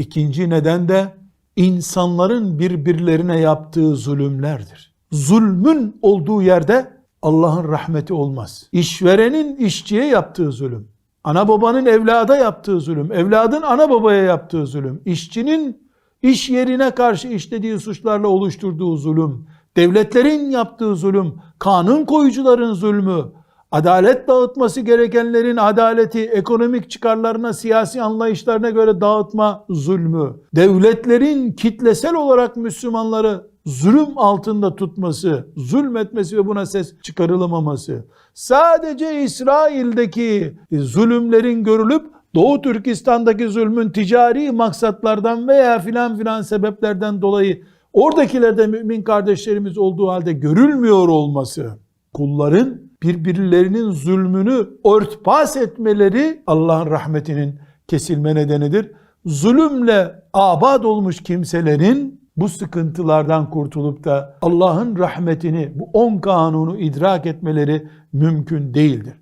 İkinci neden de insanların birbirlerine yaptığı zulümlerdir. Zulmün olduğu yerde Allah'ın rahmeti olmaz. İşverenin işçiye yaptığı zulüm, ana babanın evlada yaptığı zulüm, evladın ana babaya yaptığı zulüm, işçinin iş yerine karşı işlediği suçlarla oluşturduğu zulüm, devletlerin yaptığı zulüm, kanun koyucuların zulmü, adalet dağıtması gerekenlerin adaleti ekonomik çıkarlarına, siyasi anlayışlarına göre dağıtma zulmü, devletlerin kitlesel olarak Müslümanları zulüm altında tutması, zulmetmesi ve buna ses çıkarılamaması, sadece İsrail'deki zulümlerin görülüp Doğu Türkistan'daki zulmün ticari maksatlardan veya filan filan sebeplerden dolayı oradakilerde mümin kardeşlerimiz olduğu halde görülmüyor olması, kulların birbirlerinin zulmünü örtbas etmeleri Allah'ın rahmetinin kesilme nedenidir. Zulümle abad olmuş kimselerin bu sıkıntılardan kurtulup da Allah'ın rahmetini, bu on kanunu idrak etmeleri mümkün değildir.